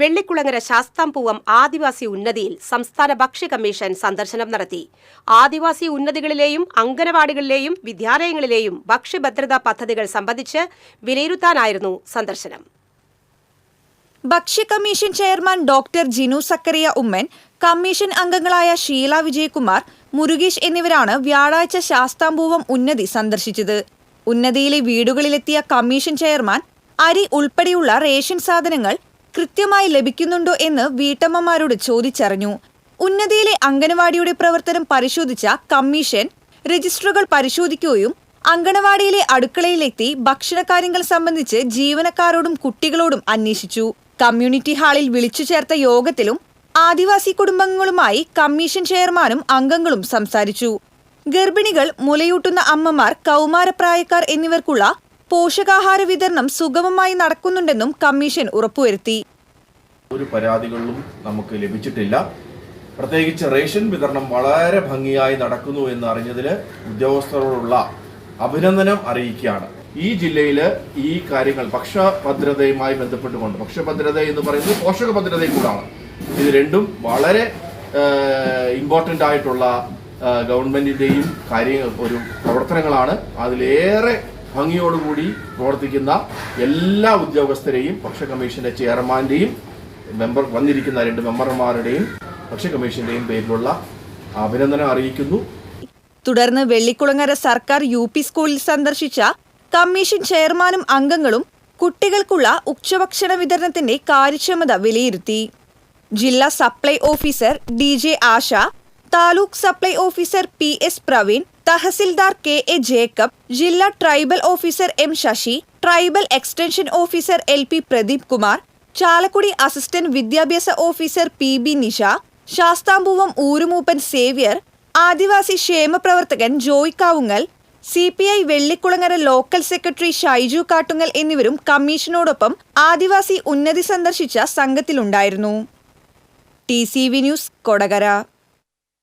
വെള്ളിക്കുളങ്ങര ശാസ്താംപൂവം ആദിവാസി ഉന്നതിയിൽ സംസ്ഥാന ഭക്ഷ്യ കമ്മീഷൻ സന്ദർശനം നടത്തി. ആദിവാസി ഉന്നതികളിലെയും അംഗനവാടികളിലെയും വിദ്യാലയങ്ങളിലെയും ഭക്ഷ്യഭദ്രതാ പദ്ധതികൾ സംബന്ധിച്ച് വിലയിരുത്താനായിരുന്നു സന്ദർശനം. ഭക്ഷ്യ commission chairman doctor Jinu Zachariah Oommen commission അംഗങ്ങളായ ഷീല വിജയകുമാർ മുരുകേഷ് എന്നിവരാണ് വ്യാഴാഴ്ച ശാസ്താംപൂവം ഉന്നതി സന്ദർശിച്ചത്. ഉന്നതിയിലെ വീടുകളിലെത്തിയ കമ്മീഷൻ ചെയർമാൻ അരി ഉൾപ്പെടെയുള്ള റേഷൻ സാധനങ്ങൾ കൃത്യമായി ലഭിക്കുന്നുണ്ടോ എന്ന് വീട്ടമ്മമാരോട് ചോദിച്ചറിഞ്ഞു. ഉന്നതിയിലെ അംഗനവാടിയുടെ പ്രവർത്തനം പരിശോധിച്ച കമ്മീഷൻ രജിസ്റ്ററുകൾ പരിശോധിക്കുകയും അങ്കണവാടിയിലെ അടുക്കളയിലെത്തി ഭക്ഷണകാര്യങ്ങൾ സംബന്ധിച്ച് ജീവനക്കാരോടും കുട്ടികളോടും അന്വേഷിച്ചു. കമ്മ്യൂണിറ്റി ഹാളിൽ വിളിച്ചു ചേർത്ത യോഗത്തിലും ആദിവാസി കുടുംബങ്ങളുമായി കമ്മീഷൻ ചെയർമാനും അംഗങ്ങളും സംസാരിച്ചു. ഗർഭിണികൾ മുലയൂട്ടുന്ന അമ്മമാർ കൗമാരപ്രായക്കാർ എന്നിവർക്കുള്ള പോഷകാഹാര വിതരണം സുഗമമായി നടക്കുന്നുണ്ടെന്നും കമ്മീഷൻ ഉറപ്പുവരുത്തി. ഒരു പരാതികളിലും നമുക്ക് ലഭിച്ചിട്ടില്ല. പ്രത്യേകിച്ച് റേഷൻ വിതരണം വളരെ ഭംഗിയായി നടക്കുന്നു എന്ന് അറിഞ്ഞതിൽ ഉദ്യോഗസ്ഥരോടുള്ള അഭിനന്ദനം അറിയിക്കുകയാണ്. ഈ ജില്ലയിൽ ഈ കാര്യങ്ങൾ ഭക്ഷ്യഭദ്രതയുമായി ബന്ധപ്പെട്ടുകൊണ്ട് ഭക്ഷ്യഭദ്രത എന്ന് പറയുന്നത് പോഷക ഭദ്രതയും കൂടാണ്. ഇത് രണ്ടും വളരെ ഇമ്പോർട്ടന്റ് ആയിട്ടുള്ള ഗവൺമെന്റിന്റെയും കാര്യങ്ങൾ ഒരു പ്രവർത്തനങ്ങളാണ്. അതിലേറെ ഭംഗിയോടുകൂടി പ്രവർത്തിക്കുന്ന എല്ലാ ഉദ്യോഗസ്ഥരെയും ഭക്ഷ്യ കമ്മീഷന്റെ ചെയർമാന്റെയും മെമ്പർ വന്നിരിക്കുന്ന രണ്ട് മെമ്പർമാരുടെയും ഭക്ഷ്യ കമ്മീഷന്റെയും പേരിലുള്ള അഭിനന്ദനം അറിയിക്കുന്നു. തുടർന്ന് വെള്ളിക്കുളങ്ങര സർക്കാർ യു പി സ്കൂളിൽ സന്ദർശിച്ച കമ്മീഷൻ ചെയർമാനും അംഗങ്ങളും കുട്ടികൾക്കുള്ള ഉച്ചഭക്ഷണ വിതരണത്തിന്റെ കാര്യക്ഷമത വിലയിരുത്തി. ജില്ലാ supply officer D J Asha taluk supply officer P S Praveen tahsildar K A Jacob ജില്ലാ tribal officer M Sasi tribal extension officer L P Pradeep Kumar Chalakudy assistant വിദ്യാഭ്യാസ officer P B Nisha Sasthampoovam ഊരുമൂപ്പൻ Xavier Adivasi ക്ഷേമപ്രവർത്തകൻ Joy Kavungal C P I Vellikulangara local secretary Shaiju Kattungal എന്നിവരും കമ്മീഷനോടൊപ്പം ആദിവാസി ഉന്നതി സന്ദർശിച്ച സംഘത്തിലുണ്ടായിരുന്നു. T C V news Kodakara.